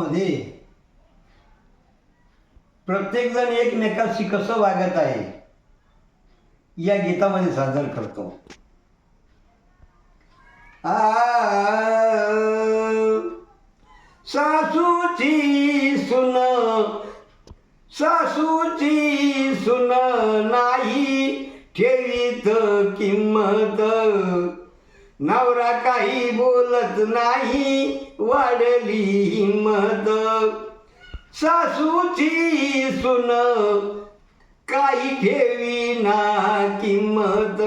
मध्ये प्रत्येक जण एकमेकाशी कसं वागत आहे या गीतामध्ये सादर करतो. आ, सासूची सुन सासूची सुन नाही ठेवीत किंमत. नवरा काही बोलत नाही वाढली हिंमत. सासूची सुन काही ठेवी ना किंमत.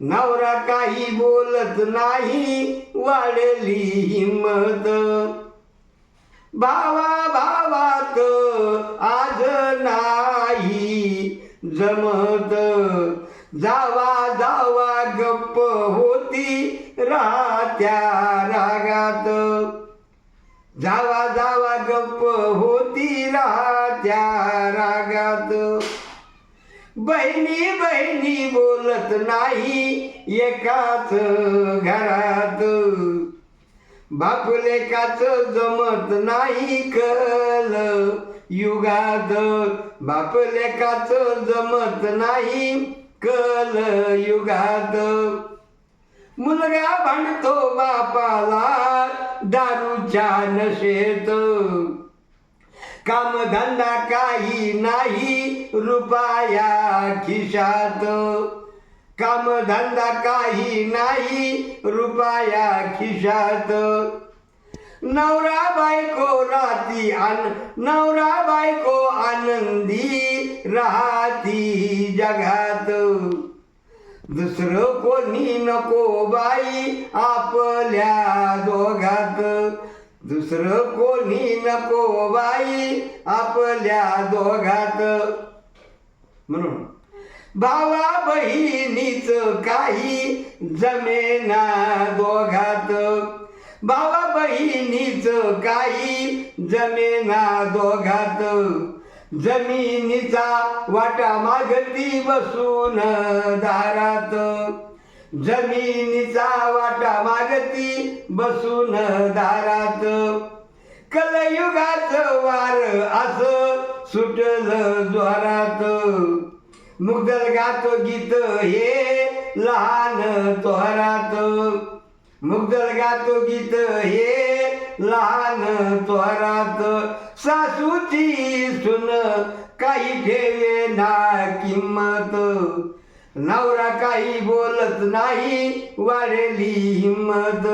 नवरा काही बोलत नाही वाढली हिंमत. भावा भावात आज नाही जमत. जावा होती राहत्या रागात. जावा जावा गप्प होती राहत्या रागात. बहिणी बहिणी बोलत नाही एकाच घरात. बापलेकाच जमत नाही कल युगात. बापलेकाच जमत नाही कल युगात. मुलगा भांडतो बापाला दारूच्या नशेत. कामधंदा काही नाही रुपया खिशात. कामधंदा काही नाही रुपया खिशात. नवरा बायको राती आन नवरा बायको आनंदी राहती जगात. दुसरं कोणी नको बाई आपल्या दोघात. दुसरं कोणी नको बाई आपल्या दोघात. म्हणून भावा बहिणीच काही जमेना दोघात. भावा बहिणीच काही जमेना दोघात. जमिनीचा वाटा मागती बसून दारात. जमिनीचा वाटा मागती बसून दारात. कलयुगाच वार असं सुटल ज्वरात मुग्धल गातो गीत हे लहान तोहरात. मुग्दल गातो गीत हे लहान त्वरात. सासूची सुन काही ठेवे ना किंमत. नवरा काही बोलत नाही वाढली हिंमत.